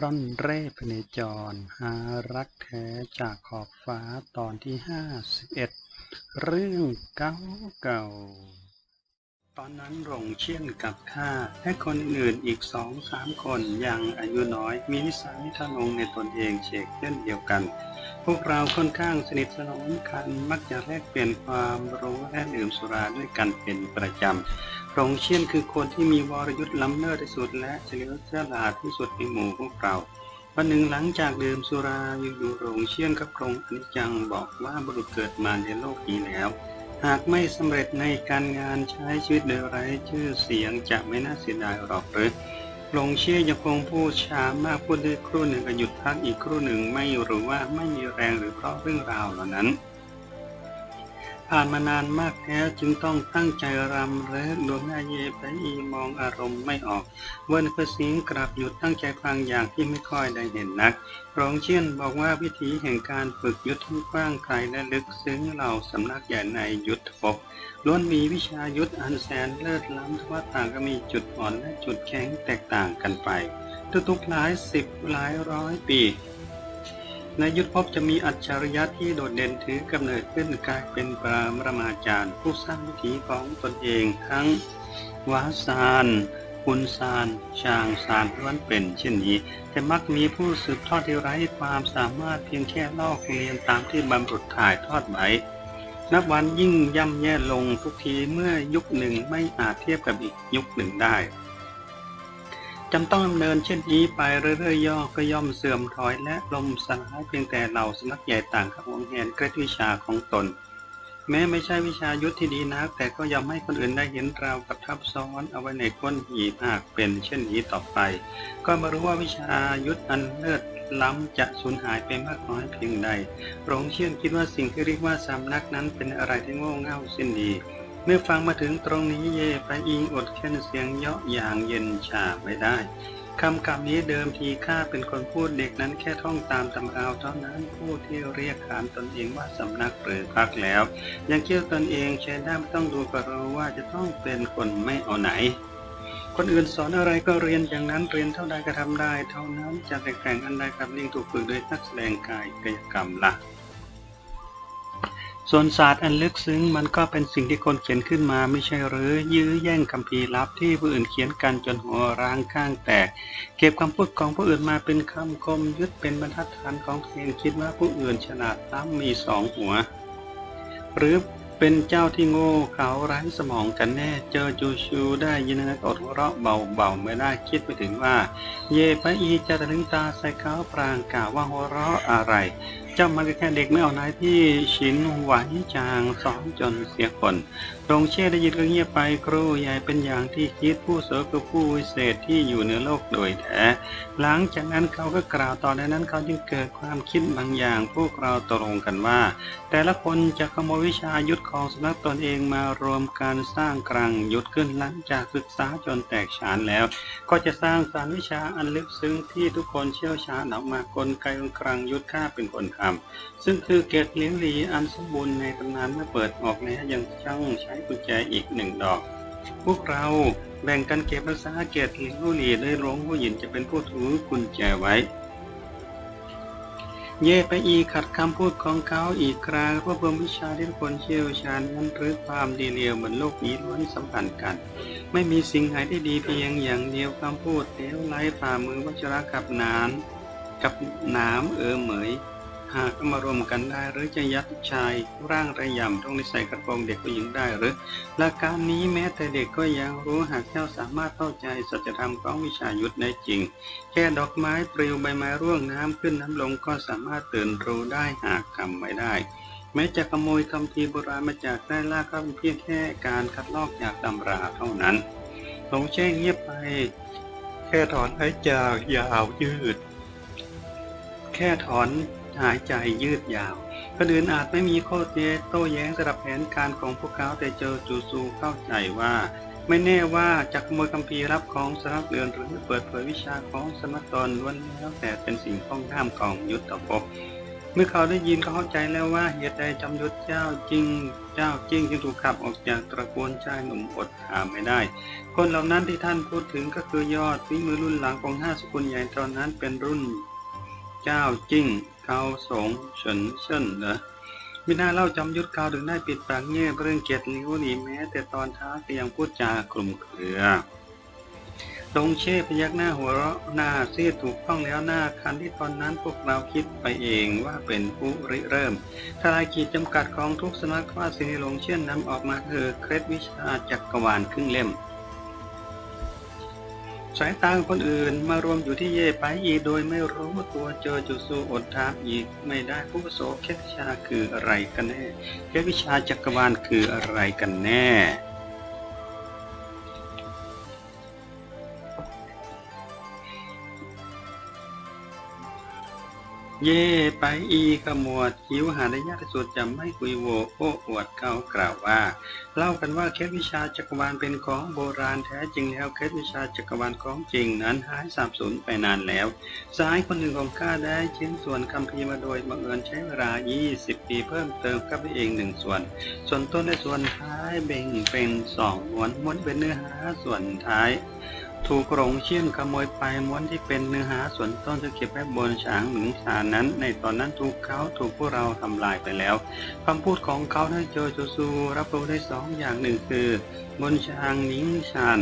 ร่อนเร่พเนจร หารักแท้จากขอบฟ้าตอนที่ห้าสิบเอ็ดเรื่องเก่าเก่า ตอนนั้นหลงเชี่ยนกับข้าและคนอื่นอีกสองสามคนยังอายุน้อย มีนิสัยทะนงในตนเองเชกเช่นเดียวกัน พวกเราค่อนข้างสนิทสนมกันมักจะแลกเปลี่ยนความรู้และดื่มสุราด้วยกันเป็นประจำหลงเชี่ยนคือคนที่มีวรยุทธ์ล้ำเลิศที่สุดและเฉลียวฉลาดที่สุดในหมู่พวกเราวันหนึ่งหลังจากดื่มสุราอยู่ดูหลงเชี่ยนกับพรงอนิจจังบอกว่าบุรุษเกิดมาในโลกนี้แล้ว หากไม่สำเร็จในการงานใช้ชีวิตโดยไร้ชื่อเสียงจะไม่น่าเสียดายหรอกหรือหลงเชื่อยังคงพูดช้ามากพูดได้ครู่หนึ่งก็หยุดพักอีกครู่หนึ่งไม่หรือว่าไม่มีแรงหรือเพราะเรื่องราวเหล่านั้น ผ่านมานานมากแล้วจึงต้องตั้งใจรำและดวงหน้าเยไปอีมองอารมณ์ไม่ออกเวันกระสิงกลับหยุดตั้งใจฟังอย่างที่ไม่ค่อยได้เห็นนักรองเชียนบอกว่าวิธีแห่งการฝึกยุทธที่กว้างไกลและลึกซึ้งเหล่าสำนักใหญ่ในยุทธภพล้วนมีวิชายุทธอันแสนเลิศล้ำทว่าต่างก็มีจุดอ่อนและจุดแข็งแตกต่างกันไป ทุกๆหลายสิบหลายร้อยปี ในยุทธภพจะมีอัจฉริยะที่โดดเด่นถือกำเนิดขึ้นกลายเป็นปรมามาจารย์ ผู้สร้างวิถีของตนเองทั้งวาสานคุณซานช่างซานล้วนเป็นเช่นนี้ แต่มักมีผู้สืบทอดที่ไร้ความสามารถเพียงแค่ลอกเรียนตามที่บรรพุถ่ายทอดไว้ นับวันยิ่งย่ำแย่ลงทุกทีเมื่อยุคหนึ่งไม่อาจเทียบกับอีกยุคหนึ่งได้ จำต้องดำเนินเช่นนี้ไปเรื่อยๆย่อก็ย่อมเสื่อมถอยและลมสลายเพียงแต่เหล่าสนักใหญ่ต่างกับวงแหนเกรดวิชาของตน แม้ไม่ใช่วิชายุทธที่ดีนัก แต่ก็ยอมให้คนอื่นได้เห็นราวกับทับซ้อนเอาไว้ในก้นหีบหากเป็นเช่นนี้ต่อไป ก็มารู้ว่าวิชายุทธอันเลิศล้ำจะสูญหายไปมากน้อยเพียงใดโรงเชื่อคิดว่าสิ่งที่เรียกว่าสำนักนั้นเป็นอะไรที่โง่เง่าสิ้นดี เมื่อฟังมาถึงตรงนี้เย่ไปอิงอดเค้นเสียงเยาะอย่างเย็นชาไม่ได้คำกำนี้เดิมทีข้าเป็นคนพูดเด็กนั้นแค่ท่องตามตำราเท่านั้นผู้ที่เรียกขานตนเองว่าสำนักหรือพักแล้ว ยังเชื่อตนเองใช้ได้ไม่ต้องดูก็รู้ว่าจะต้องเป็นคนไม่เอาไหน คนอื่นสอนอะไรก็เรียนอย่างนั้นเรียนเท่าใดก็ทำได้ เท่านั้นจะแตกต่งอันใดกับลิงถูกฝึกโดยนักแสดงกายกายกรรมละ่ะ ส่วนศาสตร์อันลึกซึ้งมันก็เป็นสิ่งที่คนเขียนขึ้นมาไม่ใช่หรือ ยื้อแย่งคำพีลับที่ผู้อื่นเขียนกันจนหัวร้างข้างแตก เก็บคำพูดของผู้อื่นมาเป็นคำคมยึดเป็นบรรทัดฐานของตัวเองคิดว่าผู้อื่นฉลาดล้ำมีสองหัว หรือเป็นเจ้าที่โง่เขาไร้สมองกันแน่เจอจูชูได้ยินนักอดหัวเราะเบาๆไม่ได้คิดไปถึงว่า เย่ไปอีจะตะลึงตาใส่เขาปรางกล่าวว่าหัวเราะอะไร เจ้ามันก็แค่เด็กไม่เอาไหนที่ชินไหวจางสอนจนเสียคนตรงเช่ได้ยินก็เงียบไปครูใหญ่เป็นอย่างที่คิดผู้เสอคือผู้วิเศษที่อยู่เหนือโลกโดยแท้ หลังจากนั้นเขาก็กล่าวต่อในนั้นเขาจึงเกิดความคิดบางอย่าง พวกเราตกลงกันว่า แต่ละคนจะขโมยวิชายุทธของสำนักตนเองมารวมการสร้างกลางยุทธขึ้นหลังจากศึกษาจนแตกฉานแล้ว ก็จะสร้างสารวิชาอันลึกซึ้งที่ทุกคนเชี่ยวชาญออกมากลไกของกลางยุทธข้าเป็นคนทำซึ่งคือเกตเลี้ยงหลีอันสมบูรณ์ในตำนานเมื่อเปิดออกแล้วยังช่างใช้กุญแจอีกหนึ่งดอก พวกเราแบ่งกันเก็บรักษาเกตเลี้ยงหลีโดยหลวงผู้หญิงจะเป็นผู้ถือกุญแจไว้ เย่ไปอีขัดคำพูดของเขาอีกครั้งเพราะเพิ่มวิชาที่ทุกคนเชี่ยวชาญนั้นหรือความดีเลียวบนโลกนี้ล้วนสัมพันธ์กันไม่มีสิ่งไหนที่ดีเพียงอย่างเดียวคำพูดเลี้ยวไร้ฝ่ามือวัชระกับนาน กับหนามเออเหมย หากเอามารวมกันได้ หรือจะยัดชายร่างระยำตรงในใส่กระโปรงเด็กผู้หญิงได้หรือหลักการนี้แม้แต่เด็กก็ยังรู้หากเจ้าสามารถเข้าใจสัจธรรมของวิชายุทธได้จริง แค่ดอกไม้ปลิวใบไม้ร่วงน้ำขึ้นน้ำลงก็สามารถตื่นรู้ได้หากทำไม่ได้ แม้จะขโมยคำพีโบราณมาจากใต้ล่าก็เป็นเพียงแค่การคัดลอกจากตำราเท่านั้นหลงแช่งเงียบไป แค่ถอนหายใจยาวยืด แค่ถอน หายใจยืดยาวคนอื่นอาจไม่มีข้อเโต้แย้งสำหรับแผนการของพวกเขาแต่เจอจูซูเข้าใจว่า ไม่แน่ว่าจะขโมยคัมภีร์รับของสำนักเรือนหรือเปิดเผยวิชาของสมตนล้วนแล้วแต่เป็นสิ่งต้องห้ามของยุทธภพเมื่อเขาได้ยินก็เข้าใจแล้วว่าเหตุใดจำยุทธเจ้าจริงเจ้าจริงจึงถูกขับออกจากตระกูลชายหนุ่มอดถามไม่ได้ คนเหล่านั้นที่ท่านพูดถึงก็คือยอดฝีมือรุ่นหลังของห้าสกุลใหญ่ตอนนั้นเป็นรุ่น เจ้าจิ้ง เกาสงเฉินเซินเหรอมิน่าเล่าจำยุทธเขาถึงได้ปิดปากเงียบเรื่องเกียรติลิ้วหนีแม้ แต่ตอนท้าก็ยังพูดจาคลุมเครือตรงเช่พยักหน้าหัวเราะหน้าซีดถูกต้องแล้วหน้าคันที่ตอนนั้นพวกเราคิดไปเองว่าเป็นผู้ริเริ่มทลายขีดจำกัดของทุกสำนักว่าสิ่งที่หลงเช่นนำออกมาคือเคล็ดวิชาจักรวาลครึ่งเล่มายตาคนอื่น มารวมอยู่ที่เย่ไปอีกโดยไม่รู้ว่าตัวเจอจุสูอดถามอีกไม่ได้ผู้โสเคล็ดวิชาคืออะไรกันแน่เคล็ดวิชาจักรวาลคืออะไรกันแน่ เย่ไปอีขมวดคิ้วหาได้ยากสุดจะไม่คุยโวโอ้อวดเขากล่าวว่า เล่ากันว่าเคล็ดวิชาจักรวาลเป็นของโบราณแท้จริงแล้วเคล็ดวิชาจักรวาลของจริงนั้นหายสาบสูญไปนานแล้วสายคนหนึ่งของข้าได้ชิ้นส่วนคำพีร์มาโดยบังเอิญใช้เวลา 20 ปีเพิ่มเติมเข้าไปเองหนึ่งส่วน ส่วนต้นและส่วนท้ายเบ่งเป็นสองม้วนม้วนเป็นเนื้อหาส่วนท้าย ถูกหลงเชี่ยนขโมยไปม้วนที่เป็นเนื้อหาส่วนต้นจะเก็บไว้บนฉางหมิงชานั้น ในตอนนั้นถูกเขาถูกพวกเราทำลายไปแล้วคำพูดของเขาได้โจโจซูรับรู้ได้สองอย่างหนึ่งคือบนฉางหนิงชาน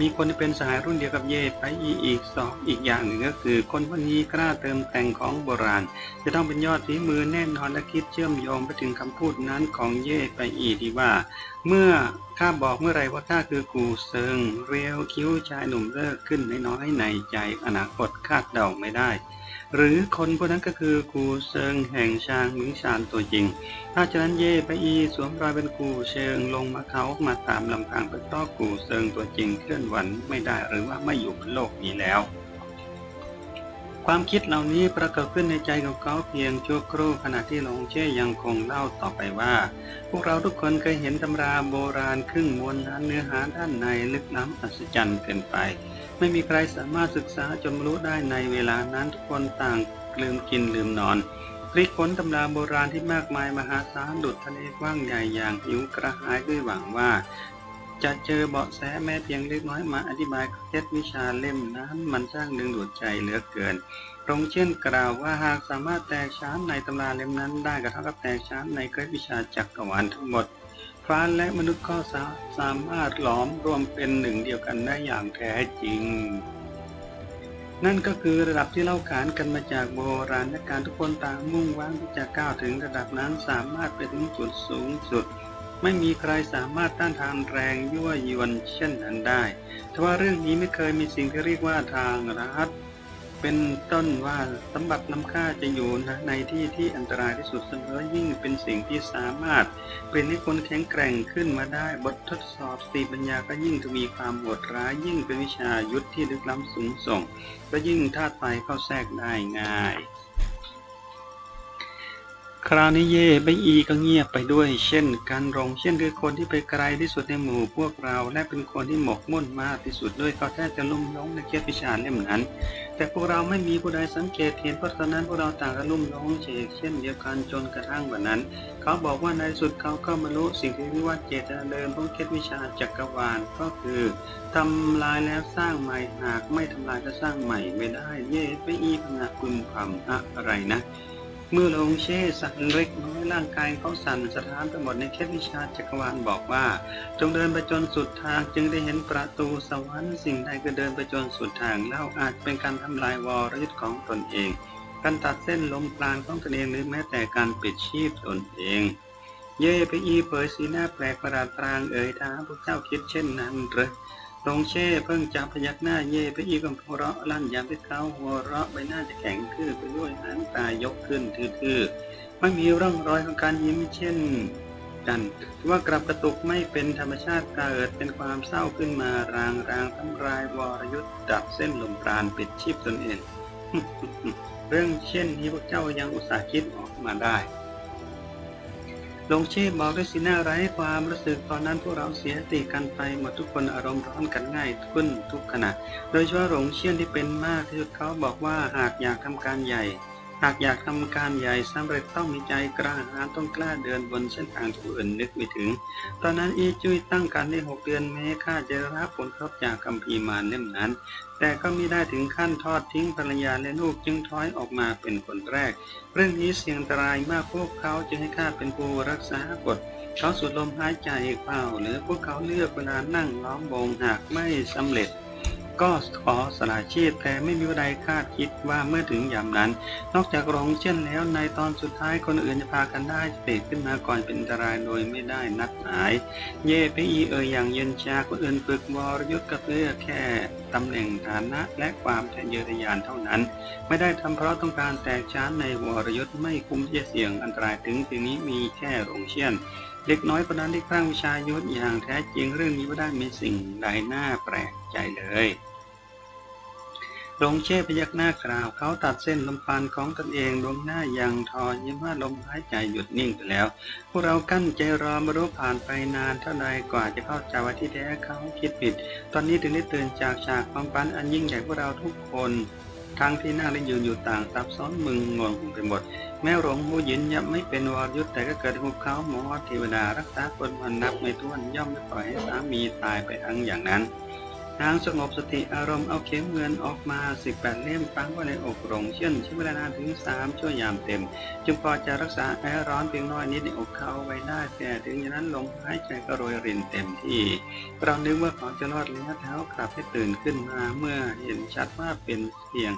มีคนที่เป็นสหายรุ่นเดียวกับเย่ไปอีอีกสองอีกอย่างหนึ่งก็คือ คนพวกนี้กล้าเติมแต่งของโบราณ จะต้องเป็นยอดฝีมือแน่นอนและคิดเชื่อมโยงไปถึงคำพูดนั้นของเย่ไปอีที่ว่า เมื่อข้าบอกเมื่อไรว่าข้าคือกูเซิงเรียวคิ้วชายหนุ่มเลิกขึ้นน้อยในใจอนาคตคาดเดาไม่ได้ หรือคนพวกนั้นก็คือกูเซิงแห่งชางหมิงชานตัวจริง ถ้าฉะนั้นเย่ไปอีสวมรอยเป็นกูเชิงลงมาเขามาตามลำพังไปต้อกูเซิงตัวจริงเคลื่อนไหวไม่ได้หรือว่าไม่อยู่บนโลกนี้แล้ว ความคิดเหล่านี้ปรากฏขึ้นในใจของเขาเพียงชั่วครู่ขณะที่หลงเช่ยังคงเล่าต่อไปว่า พวกเราทุกคนเคยเห็นตำราโบราณครึ่งมวลนั้นเนื้อหาด้านในลึกล้ำอัศจรรย์เกินไป ไม่มีใครสามารถศึกษาจนรู้ได้ในเวลานั้นทุกคนต่างลืมกินลืมนอนพลิกค้นตำราโบราณที่มากมายมหาศาลดุดทะเลกว้างใหญ่อย่างหิวกระหายด้วยหวังว่า จะเจอเบาะแสแม้เพียงเล็กน้อยมาอธิบายเคล็ดวิชาเล่มนั้นมันช่างดึงดูดใจเหลือเกินตรงเช่นกล่าวว่าหากสามารถแตกฉานในตำราเล่มนั้นได้ก็เท่ากับแตกฉานในเคล็ดวิชาจักรวาลทั้งหมด ฟ้าและมนุษย์ก็สาสามารถหลอมรวมเป็นหนึ่งเดียวกันได้อย่างแท้จริง นั่นก็คือระดับที่เล่าขานกันมาจากโบราณการทุกคนต่างมุ่งหวังที่จะก้าวถึงระดับนั้นสามารถไปถึงจุดสูงสุด ไม่มีใครสามารถต้านทานแรงยั่วยวนเช่นนั้นได้ทว่าเรื่องนี้ไม่เคยมีสิ่งที่เรียกว่าทางรัฐ เป็นต้นว่าสมบัติล้ำค่าจะอยู่ในที่ที่อันตรายที่สุดเสมอยิ่งเป็นสิ่งที่สามารถ เป็นให้คนแข็งแกร่งขึ้นมาได้บททดสอบสติปัญญาก็ยิ่งทวีความโหดร้ายยิ่งเป็นวิชายุทธที่ลึกล้ำสูงส่ง ก็ยิ่งธาตุไฟเข้าแทรกได้ง่าย คราวนี้เย่ใบอีก็เงียบไปด้วย เช่นกันรงเช่นคือคนที่ไปไกลที่สุดในหมู่พวกเรา และเป็นคนที่หมกมุ่นมากที่สุดด้วยเขาแทบจะลุ่มหลงในเคล็ดวิชาเล่มนั้น แต่พวกเราไม่มีผู้ใดสังเกตเห็นเพราะตอนนั้นพวกเราต่างก็ลุ่มหลงเฉกเช่นเดียวกันจนกระทั่งวันนั้น เขาบอกว่าในสุดเขาก็บรรลุสิ่งที่เรียกว่าเจตนาเดิมของเคล็ดวิชาจักรวาลก็คือทำลายแล้วสร้างใหม่หากไม่ทำลายก็สร้างใหม่ไม่ได้เย่ไปอีพงะคุณพำอะไรนะ เมื่อลงเชสั่นเล็กน้อยร่างกายเขาสั่นสะท้านไปหมดในเคล็ดวิชาจักรวาลบอกว่า จงเดินไปจนสุดทางจึงได้เห็นประตูสวรรค์สิ่งใดก็เดินไปจนสุดทางแล้วอาจเป็นการทำลายวรยุทธ์ของตนเอง การตัดเส้นลมปราณของตนเองหรือแม้แต่การปิดชีพตนเอง เย่ไปอีเผยสีหน้าแปลกประหลาดพรางเอ่ยท้าพวกเจ้าคิดเช่นนั้นหรือ ลงเช่เพิ่งจะพยักหน้าเย่ไปอีก็หัวเราะลั่นยามที่เขาหัวเราะใบหน้าจะแข็งทื่อไปด้วยหางตายกขึ้นทื่อๆไม่มีร่องรอยของการยิ้มเช่นกันว่ากลับกระตุกไม่เป็นธรรมชาติเกิดเป็นความเศร้าขึ้นมารางรางทำลายวรยุทธ์ดับเส้นลมปราณปิดชีพตนเอง เรื่องเช่นนี้พวกเจ้ายังอุตส่าห์คิดออกมาได้ ลงเช่บอกด้วยสีหน้าไร้ความรู้สึกตอนนั้นพวกเราเสียสติกันไปหมดทุกคนอารมณ์ร้อนกันง่ายขึ้นทุกขณะ โดยเฉพาะหลงเชี่ยนที่เป็นมากที่สุดเขาบอกว่าหากอยากทำการใหญ่ หากอยากทำการใหญ่สำเร็จต้องมีใจกล้าหาญต้องกล้าเดินบนเส้นทางที่อื่นนึกไม่ถึง ตอนนั้นอีจุ้ยตั้งการได้หกเดือนแม้ข้าจะรับผลกระทบจากคำพีมาเล่มนั้น แต่ก็ไม่ได้ถึงขั้นทอดทิ้งภรรยาและลูกจึงถอยออกมาเป็นคนแรก เรื่องนี้เสี่ยงอันตรายมากพวกเขาจึงให้ข้าเป็นผู้รักษากฎเขาสูดลมหายใจเข้าหรือพวกเขาเลือกเวลานั่งล้อมวงหากไม่สำเร็จ ก็ขอสละชีพแต่ไม่มีใดคาดคิดว่าเมื่อถึงยามนั้น นอกจากหลงเช่นแล้วในตอนสุดท้ายคนอื่นจะพากันได้สติขึ้นมาก่อนเป็นอันตรายโดยไม่ได้นัดหมาย เย่ไปอีเอ่ยอย่างเย็นชาคนอื่นฝึกวรยุทธ์ก็เพื่อแค่ตำแหน่งฐานะและความทะเยอทะยานเท่านั้น ไม่ได้ทำเพราะต้องการแตกช้านในวรยุทธ์ไม่คุ้มที่จะเสี่ยงอันตรายถึงสิ่งนี้มีแค่หลงเช่นเด็กน้อยคนนั้นได้คลั่งวิชายุทธอย่างแท้จริงเรื่องนี้ไม่ได้มีสิ่งใดน่าแปลก ใจเลยหลงเช่พยักหน้ากล่าวเขาตัดเส้นลมปานของตนเองลงหน้าอย่างทอยิ้มว่าลมหายใจหยุดนิ่งไปแล้ว พวกเรากั้นใจรอม่รู้ผ่านไปนานเท่าใดกว่าจะเข้าใจว่าที่แท้เขาคิดผิด ตอนนี้ถึงได้ตื่นจากฉากความฝันอันยิ่งใหญ่พวกเราทุกคนทั้งที่นั่งและยืนอยู่ต่างซับซ้อนมึงงงไปหมด แม้หลงหูยินยับไม่เป็นวรยุทธ์แต่ก็เกิดหุบเขาหมอเทวดารักษาคนมันนับไม่ถ้วนย่อมไม่ปล่อยให้สามีตายไปทั้งอย่างนั้น นางสงบสติอารมณ์เอาเข็มเงินออกมา18เล่มฟังไว้ในอกหลงเช่นใช้เวลานานถึง3ชั่วยามเต็ม จึงพอจะรักษาแอร์ร้อนเพียงน้อยนิดในอกเขาไว้ได้แต่ถึงอย่างนั้นลมหายใจก็โรยรินเต็มที่เรานึกว่าเขาจะรอดแล้วเท้ากลับให้ตื่นขึ้นมาเมื่อเห็นชัดว่าเป็นเพียง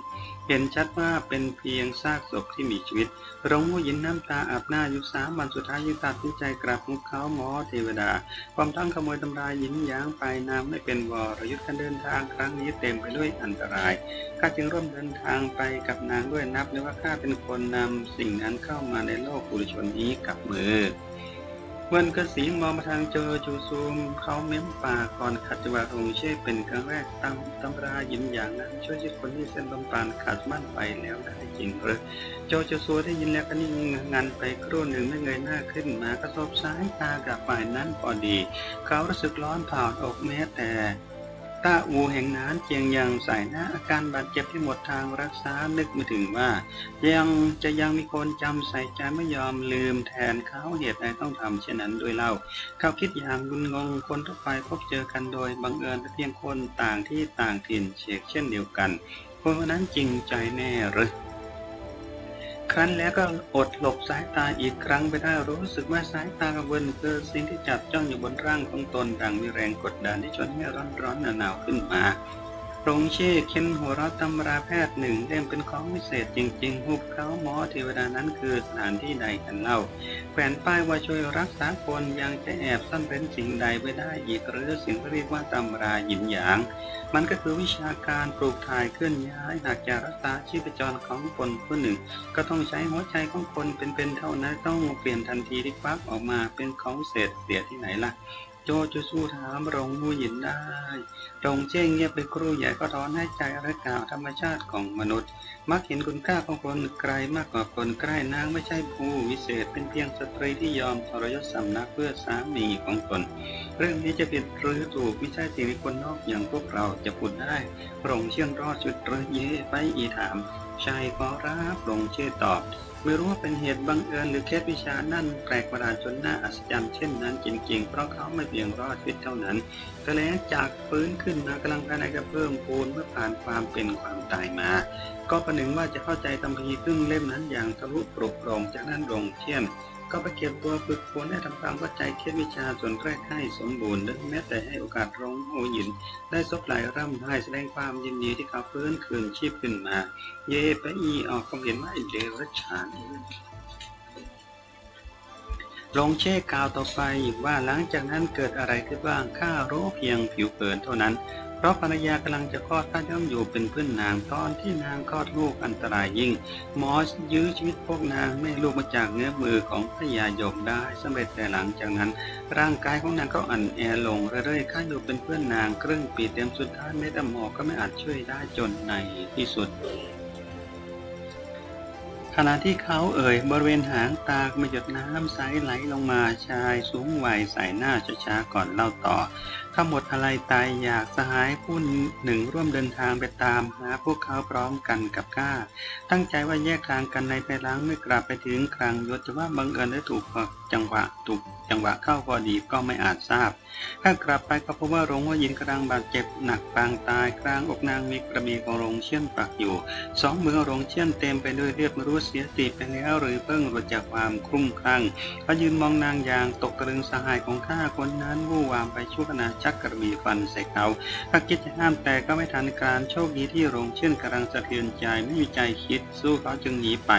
เห็นชัดว่าเป็นเพียงซากศพที่มีชีวิตหลงหูยินน้ำตาอาบหน้าอยู่สามวันสุดท้ายยึดตัดสินใจกลับหุบเขาหมอเทวดา ความทั้งขโมยตำราหยินหยางไปนามไม่เป็นวรยุทธ์การเดินทางครั้งนี้เต็มไปด้วยอันตราย ข้าจึงร่วมเดินทางไปกับนางด้วยนับเลยว่าข้าเป็นคนนำสิ่งนั้นเข้ามาในโลกปุถุชนนี้กับมือวันกระสีมองมาทางเจอจูซูม เขาเม้มปากก่อนขัดจังหวะองเช่เป็นครั้งแรกตำตำราหยินอย่างนั้น ช่วยชีคนที่เส้นลมปานขาดมั่นไปแล้วได้จริงหรือโจโจซัวได้ยินแล้วก็นิ่งงันไปครู่หนึ่งไม่เงยหน้าขึ้นมากระทบสายตากับฝ่ายนั้นพอดี เขารู้สึกร้อนเผาอกแม้แต่ ตาอูแห่งนั้นเจียงยังใส่หน้าอาการบาดเจ็บที่หมดทางรักษา นึกไม่ถึงว่า ยังจะยังมีคนจำใส่ใจไม่ยอมลืมแทนเขาเหตุใดต้องทำเช่นนั้นด้วยเล่า เขาคิดอย่างบุนงงคนทั่วไปพบเจอกันโดยบังเอิญเพียงคนต่างที่ต่างถิ่นเชกเช่นเดียวกัน คนคนนั้นจริงใจแน่หรือ ครั้นแล้วก็อดหลบสายตาอีกครั้งไปได้รู้สึกว่าสายตากระเวนคือสิ่งที่จับจ้องอยู่บนร่างของตนดังมีแรงกดดันที่ชวนให้ร้อนร้อนหนาวๆขึ้นมา โรงเช่เค้นหัวเราะตำราแพทย์หนึ่งเล่มเป็นของวิเศษจริง ๆ หุบเขาหมอเทวดานั้นคือสถานที่ใดกันเล่า แขวนป้ายว่าช่วยรักษาคนยังจะแอบซ่อนเร้นสิ่งใดไว้ได้อีกหรือสิ่งที่เรียกว่าตำราหยินหยาง มันก็คือวิชาการปลูกถ่ายเคลื่อนย้ายหากจะรักษาชีพจรของคนผู้หนึ่ง ก็ต้องใช้หัวใจของคนเป็นๆเท่านั้นต้องเปลี่ยนทันทีที่ควักออกมาเป็นของเศษเสียที่ไหนล่ะ โจจูสู้ถามรงมูหยินได้รงเจ้งเงียบไปครู่ใหญ่ก็ร้อนให้ใจและกล่าวธรรมชาติของมนุษย์ มักเห็นคุณค่าของคนไกลมากกว่าคนใกล้นางไม่ใช่ผู้วิเศษเป็นเพียงสตรีที่ยอมทรยศสำนักเพื่อสามีของตน เรื่องนี้จะผิดหรือถูกไม่ใช่สิ่งที่คนนอกอย่างพวกเราจะพูดได้รงเชี่ยนรอดชุดเรเยไปอีถามชายขอรับรงเชื่อตอบ ไม่รู้ว่าเป็นเหตุบังเอิญหรือเคสวิชานั่นแปลกประหลาดจนน่าอัศจรรย์เช่นนั้นจริงๆ เพราะเขาไม่เพียงรอดชีวิตเท่านั้นแต่แล้วจากฟื้นขึ้นมากำลังภายในก็เพิ่มพูนเมื่อผ่านความเป็นความตายมา ก็ประหนึ่งว่าจะเข้าใจตำพีครึ่งเล่มนั้นอย่างทะลุปรุโปร่งจากนั้นลงเที่ยน ก็ไปเก็บตัวฝึกฝนให้ทำความเข้าใจเคล็ดวิชาส่วนแรกให้สมบูรณ์และแม้แต่ให้โอกาสร้องโอหยิน ได้ซบไหลร่ำไห้แสดงความยินดีที่เขาฟื้นคืนชีพขึ้นมา เย่ไปอีออกความเห็นว่าไอเดรัจฉานลงเช่กล่าวต่อไปว่าหลังจากนั้นเกิดอะไรขึ้นบ้างข้ารู้เพียงผิวเผินเท่านั้น ราะภรรยากำลังจะคลอดข้าย่อมอยู่เป็นเพื่อนนางตอนที่นางคลอดลูกอันตรายยิ่งหมอยื้อชีวิตพวกนางแม่ลูกมาจากเนื้อมือของพระยาโยมได้สำเร็จแต่หลังจากนั้น ร่างกายของนางก็อ่อนแอลงเรื่อยๆข้าอยู่เป็นเพื่อนนางครึ่งปีเต็มสุดท้ายแม้แต่หมอก็ไม่อาจช่วยได้จนในที่สุดขณะที่เขาเอ่ยบริเวณหางตากมาหยดน้ำใสไหลลงมาชายสูงวัยใส่หน้าช้าๆก่อนเล่าต่อ ถ้าหมดอะไรตายอยากสหายผู้หนึ่งร่วมเดินทางไปตามหาพวกเขาพร้อมกันกับข้า ตั้งใจว่าแยกทางกันในภายหลังไม่กลับไปถึงครังยศจะว่าบังเอิญได้ถูกจังหวะถูกจังหวะเข้าพอดีก็ไม่อาจทราบ ถ้ากลับไปก็พบว่าโรงว่ายินกำลังบาดเจ็บหนักปางตายกลางอกนางมีกระมีของโรงเชี่ยนปักอยู่ สองมือโรงเชี่ยนเต็มไปด้วยเลือดมรู้เสียติไปแล้วหรือเพิ่งหลุดจากความคลุ้มคลั่งเขายืนมองนางอย่างตกตะลึงสหายของข้าคนนั้นวู่วามไปชั่วขณะชักกระบี่ฟันใส่เขาถ้าคิดจะห้ามแต่ก็ไม่ทันการโชคดีที่โรงเชื่อนกำลังสะเทือนใจไม่มีใจคิดสู้เขาจึงหนีไป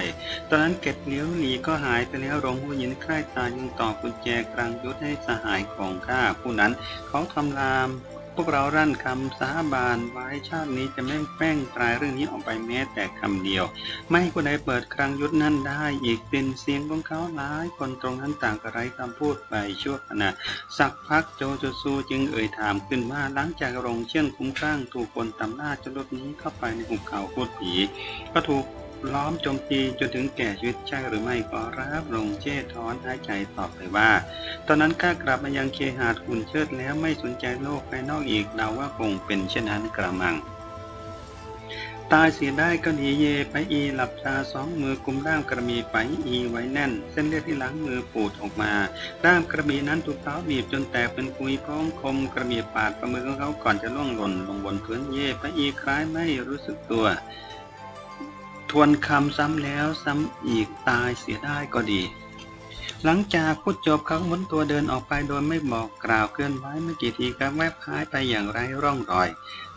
ตอนนั้นเก็ดเลี้ยวหนีก็หายไปแล้วโรงผู้หญิงใคร่ตายยังต่อกุญแจกลางยุทธให้สหายของข้าผู้นั้นเขาทำลาม พวกเรารั่นคำสาบานไว้ชาตินี้จะไม่แป้งปลายเรื่องนี้ออกไปแม้แต่คำเดียว ไม่ให้คนใดเปิดครั้งยุทธนั้นได้อีกเป็นเสียงของเขาหลายคนตรงนั้นต่างกระไรคำพูดไปชั่วขณะสักพักโจโจซูจึงเอ่ยถามขึ้นว่าหลังจากรงเชี่ยนคุ้มคลั่งถูกคนตำหน้าจรถนี้เข้าไปในหุบเขาพูดผีก็ถูก ล้อมโจมตีจนถึงแก่ชีวิตใช่หรือไม่ก็รับลงเช่ถอนหายใจตอบไปว่า ตอนนั้นข้ากลับมายังเคหาดหุ่นเชิดแล้วไม่สนใจโลกภายนอกอีกเดาว่าคงเป็นเช่นนั้นกระมังตายเสียได้ก็ดีเยไปอีหลับตาสองมือกุมด้ามกระมีไปอีไว้แน่น เส้นเลือดที่หลังมือปูดออกมาด้ามกระมีนั้นถูกเขาบีบจนแตกเป็นปุยพร้อมคมกระมีปาดประมือของเขาก่อนจะล่วงหล่นลงบนพื้นเยไปอีคล้ายไม่รู้สึกตัว วนคำซ้ำแล้วซ้ำอีกตายเสียได้ก็ดี หลังจากพูดจบเขาหมุนตัวเดินออกไปโดยไม่บอกกล่าวเคลื่อนไหวไม่กี่ทีก็แวบหายไปอย่างไร้ร่องรอย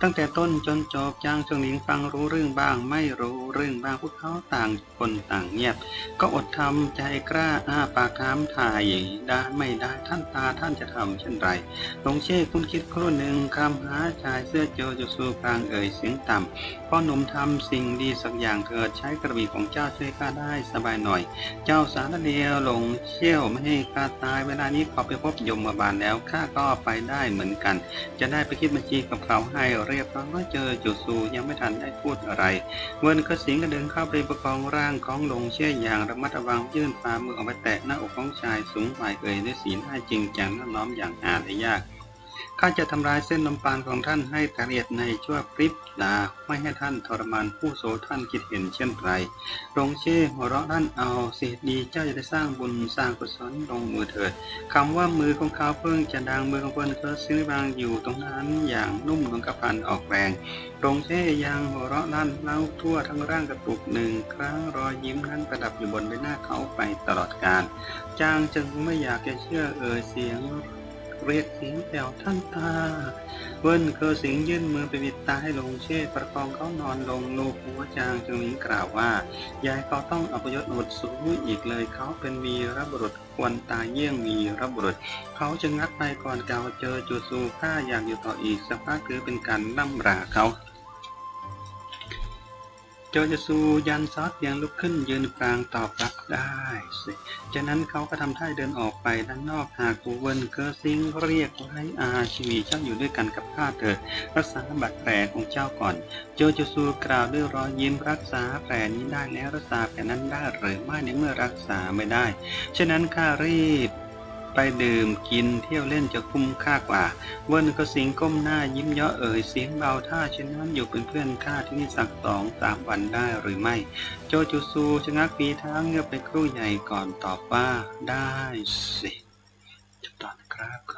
ตั้งแต่ต้นจนจบจางเชิงหลิงฟังรู้เรื่องบ้าง ไม่รู้เรื่องบ้างพวกเขาต่างคนต่างเงียบ ก็อดทำใจกล้าอ้าปากค้ำถ่ายได้ไม่ได้ท่านตาท่านจะทำเช่นไรหลงเช่คุณคิดครู่หนึ่งคำหาชายเสื้อโจจูซูกลางเอ่ยเสียงต่ำพ่อหนุ่มทำสิ่งดีสักอย่างเถิดใช้กระบี่ของเจ้าช่วยข้าได้สบายหน่อย เจ้าสารเดียวหลงเชี่ยวไม่ให้ข้าตายเวลานี้ขอไปพบยมบาลแล้วข้าก็ไปได้เหมือนกัน จะได้ไปคิดบัญชีกับเขาให้เรียบร้อยเจอจูซูยังไม่ทันได้พูดอะไร เวินกระสิงก็เดินเข้าไปประคองร่างของหลงเชี่ยอย่างระมัดระวังยื่นฝ่ามือออกไปแตะหน้าอกของชายสูงวัยเอ่ยด้วยสีหน้าจริงจังและน้อมอย่างหาได้ยาก ข้าจะทำลายเส้นลมปานของท่านให้ละเอียดในชั่วพริบตาไม่ให้ท่านทรมานผู้โสท่านคิดเห็นเช่นไรรงเช่หัวเราะท่านเอาเศษดีเจ้าจะได้สร้างบุญสร้างกุศลลงมือเถิดคำว่ามือของเขาเพิ่งจะดังมือของเพิ่นก็ซื้อบางอยู่ตรงนั้นอย่างนุ่มเหมือนกับพันออกแรงรงเช่ยังหัวเราะลั่นเล่าทั่วทั้งร่างกระตุกหนึ่งครั้งรอยยิ้มนั้นประดับอยู่บนใบหน้าเขาไปตลอดกาลจางจึงไม่อยากจะเชื่อเอ่ยเสียง เรียกเสียงแผ่วท่านตา เวิ้นเคอสิงยื่นมือไปบิดตาให้ลงเช่ประคองเขานอนลงลูกหัวจางจึงหลิงกล่าวว่า ยายเขาต้องอพยศอดสูงอีกเลยเขาเป็นวีรบุรุษควรตายเยี่ยงวีรบุรุษ เขาจะงัดไปก่อนกล่าเจอจูซูฆ่าอย่างอยู่ต่ออีกสักพักคือเป็นการล่ำราเขา โจจซูยันซอสยังลุกขึ้นยืนกลางตอบรับได้สิจากนั้นเขาก็ทำท่าเดินออกไปด้านนอกหากกูเวินเกอร์ซิงเรียกไว้อาชีวีเจ้าอยู่ด้วยกันกับข้าเถิดรักษาบาดแผลของเจ้าก่อน โจจซูกล่าวด้วยรอยยิ้มรักษาแผลนี้ได้แล้วรักษาแผลนั้นได้หรือไม่ในเมื่อรักษาไม่ได้ฉะนั้นข้ารีบ ไปดื่มกินเที่ยวเล่นจะคุ้มค่ากว่า เวิร์นก็สิงก้มหน้ายิ้มเยาะเอ่ยเสียงเบาท่าเช่นนั้นอยู่เป็นเพื่อนข้าที่นี่สักสองสามวันได้หรือไม่ โจจูซูชะงักปีท้าเงือบไปครู่ใหญ่ก่อนตอบว่าได้สิจบตอนครับ